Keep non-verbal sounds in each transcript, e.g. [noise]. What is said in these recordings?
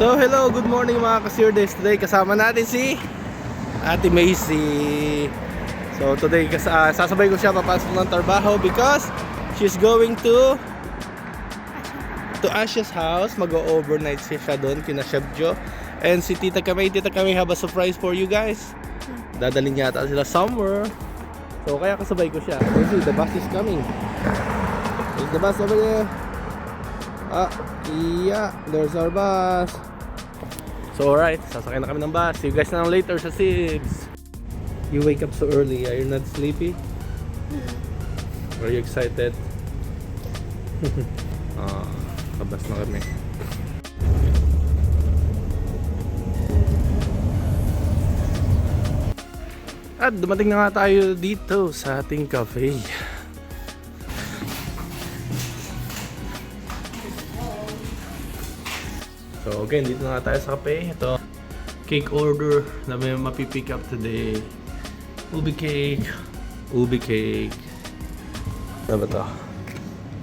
So hello, good morning mga kasirdes. Today kasama natin si Ate Macy. So today ah, sasabay ko siya papasok ng trabaho because she's going to to Asha's house. Mag-overnight siya doon kina Chef Joe. And si Tita Kamay, Tita Kamay have a surprise for you guys. Dadalhin niya ata sila somewhere. So kaya kasabay ko siya. Macy, the bus is coming. There's the bus over there. Ah, yeah, there's our bus. So alright, sasakay na kami ng bus. See you guys na lang later sa Sibs. You wake up so early, are you not sleepy? Are you excited? [laughs] ah, kabas na kami. At dumating na nga tayo dito sa ating cafe. So again, dito na tayo sa cafe. Ito, cake order na may mapipick up today. Ubi cake. Ubi cake. Ano ba to?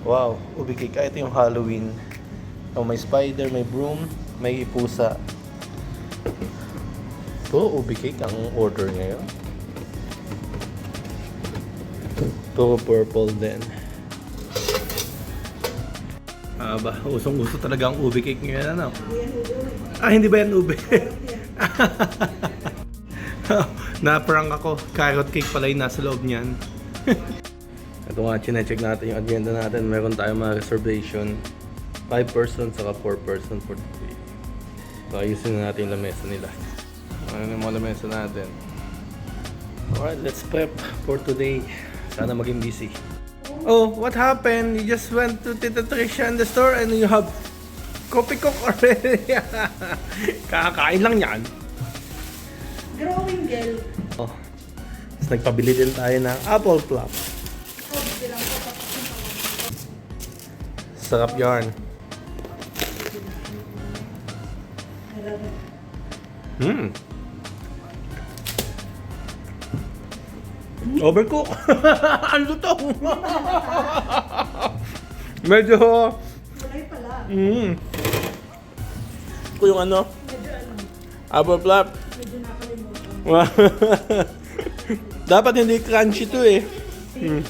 Wow, ubi cake. Ah, ito yung Halloween. Oh, may spider, may broom, may pusa. Ito, ubi cake ang order ngayon. Ito, purple din. Ah, ba, usong-uso talaga ang ube cake ngayon, ano? Ah, hindi ba yan ube? [laughs] Na-prank ako. Carrot cake pala yung nasa loob niyan. [laughs] Ito nga, chinecheck natin yung agenda natin. Meron tayong mga reservation. 5 person saka 4 person for today. So, ayusin na natin yung lamesa nila. Ano yung mga lamesa natin? Alright, let's prep for today. Sana maging busy. Oh, what happened? You just went to Tita Trisha in the store and you have coffee cook already. [laughs] Kakakain lang yan. Growing girl. Oh. Tapos nagpabili din tayo ng apple plum. Sarap yarn. Hmm. Overcook. [laughs] ano to? [laughs] Medyo Kulay pala. Mm. Kung yung ano? Medyo ano, Apple flap. medyo nakalimutan. [laughs] Dapat hindi crunchy to eh. Mm.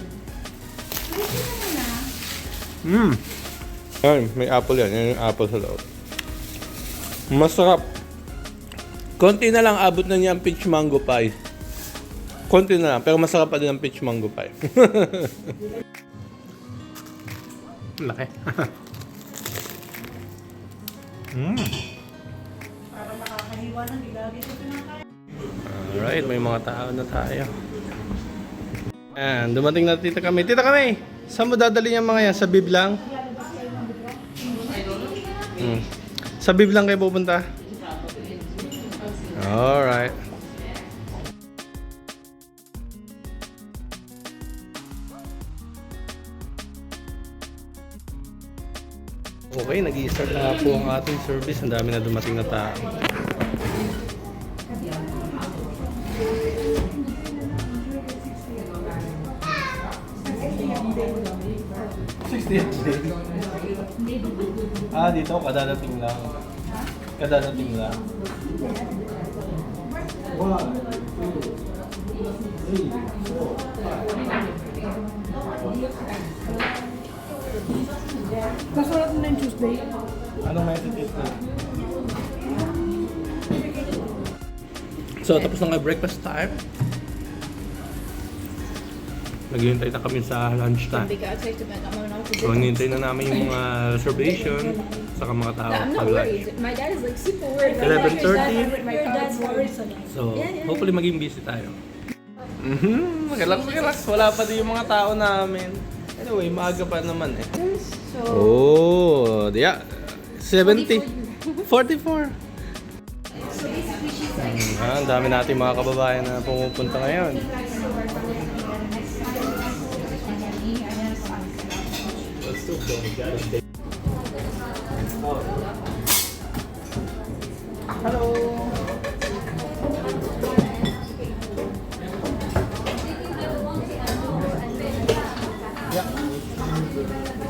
Mm. Ayun, may apple yan. Yan yung apple sa loob. Masarap. Konti na lang abot na niya ang peach mango pie. Konti na lang, pero masarap pa din ang peach mango pie. [laughs] Laki. [laughs] mm. Alright, may mga tao na tayo. Ayan, dumating na tita kami. Tita kami, saan mo dadali yung mga yan? Sa biblang? Hmm. Sa biblang kayo pupunta? Alright. Okay, nag-i-start na nga po ang ating service. Ang dami na dumating na tao. Ah, dito, kadadating lang. Kadadating lang. One, two, three, four, Masarap na yung Tuesday. Anong method is? So, tapos na nga breakfast time. Naghihintay na kami sa lunch time. So, hinihintay na namin yung mga reservation saka mga tao I'm not pag lunch. worried. My dad is like super worried. 11:30? Your dad's worried. So, hopefully maging busy tayo. Mhm, relax, relax. Wala pa din yung mga tao namin. Anyway, maaga pa naman eh. So, Oh, yeah. 70. 44. Ah, ang dami natin mga kababayan na pumupunta ngayon. Hello.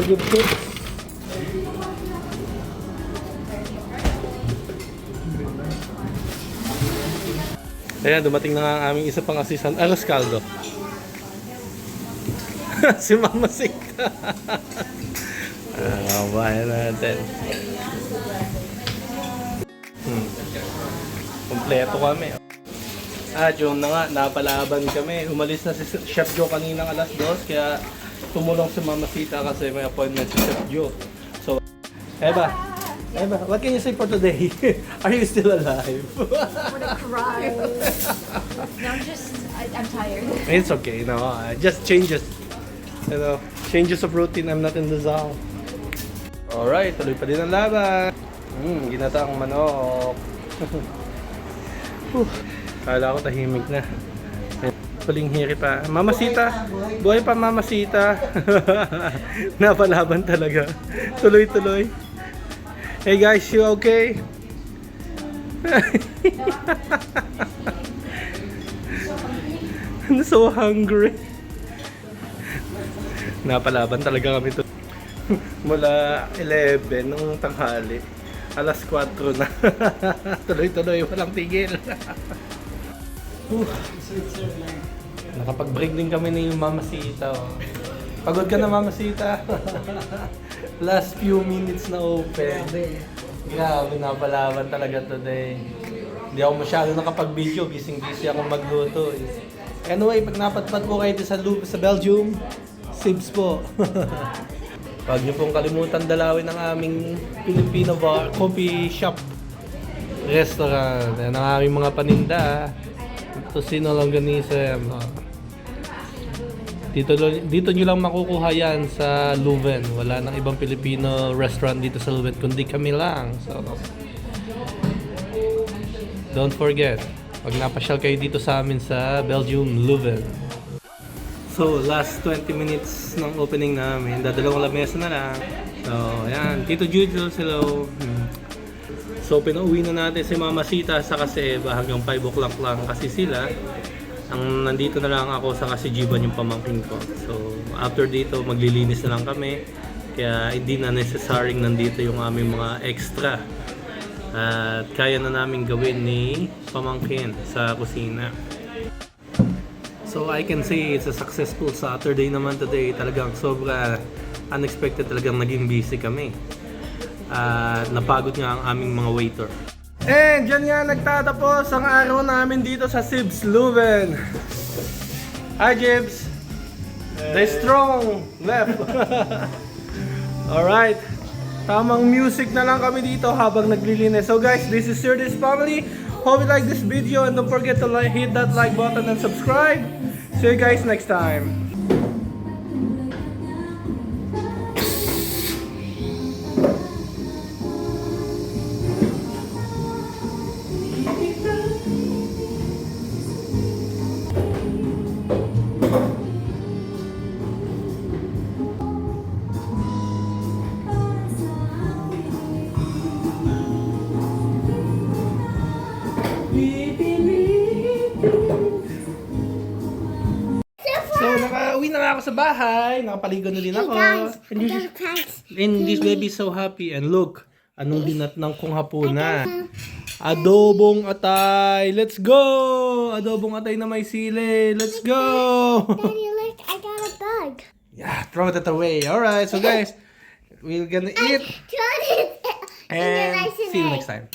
Medyo tips. Ayan, dumating na nga ang aming isa pang assistant, Aros Caldo. [laughs] si Mama Sikta. [laughs] ah, bayan natin. Hmm. Kompleto kami. Ah, June na nga, napalaban kami. Umalis na si Chef Joe kaninang alas 2, kaya tumulong si Mama Sita kasi may appointment si Chef Joe. So, Eva, Eva, what can you say for today? [laughs] Are you still alive? I'm gonna cry. no, I'm just, I, I'm tired. It's okay, no. uh, just changes. You know, changes of routine. I'm not in the zone. Alright, tuloy pa din ang laban. Hmm, ginataang manok. [laughs] Kala ko tahimik na. Paling hiri pa. Mamasita. Buhay pa mamasita. [laughs] Napalaban talaga. Tuloy-tuloy. Hey guys, you okay? [laughs] I'm so hungry. Napalaban talaga kami to. [laughs] Mula 11 nung tanghali. Alas 4 na. Tuloy-tuloy, walang tigil. Whew. Nakapag-break din kami ni Mama Sita. Oh. Pagod ka na Mama Sita. [laughs] Last few minutes na open. Grabe, napalaban talaga today. Hindi ako masyado nakapag-video. Gising-gising ako magluto. eh. Anyway, pag napatpat po kayo sa, Lu- sa Belgium, Sibs po. [laughs] Huwag niyo pong kalimutan dalawin ang aming Filipino bar, coffee shop, restaurant. Yan ang aming mga paninda. Tocino Longganisa. Oh. Dito, dito nyo lang makukuha yan sa Leuven. Wala nang ibang Filipino restaurant dito sa Leuven, kundi kami lang. So, don't forget, pag napasyal kayo dito sa amin sa Belgium, Leuven. So, last 20 minutes ng opening namin. Dadalawang lamesa na lang. So, ayan. Tito Juju, hello. So, pinauwi na natin si Mama Sita sa kasi hanggang 5 o'clock lang kasi sila. Ang nandito na lang ako sa kasi Jiban yung pamangkin ko. So, after dito, maglilinis na lang kami. Kaya hindi na necessary nandito yung aming mga extra. At kaya na namin gawin ni pamangkin sa kusina. So I can say it's a successful Saturday naman today. Talagang sobra unexpected talagang naging busy kami. At napagod nga ang aming mga waiter. And dyan nga nagtatapos ang araw namin dito sa Sibs Leuven. Hi Jibs! The strong left. [laughs] Alright. Tamang music na lang kami dito habang naglilinis. So guys, this is Sir This Family. Hope you like this video and don't forget to like, hit that like button and subscribe. See you guys next time. Sa bahay. Nakapaligo na din ako. And, this, and this baby is so happy. And look, anong dinatnang kong hapunan. Adobong atay. Let's go! Adobong atay na may sili. Let's go! Daddy, look, I got a bug. Yeah, throw that away. Alright, so [laughs] guys, we're gonna eat and [laughs] see you next time.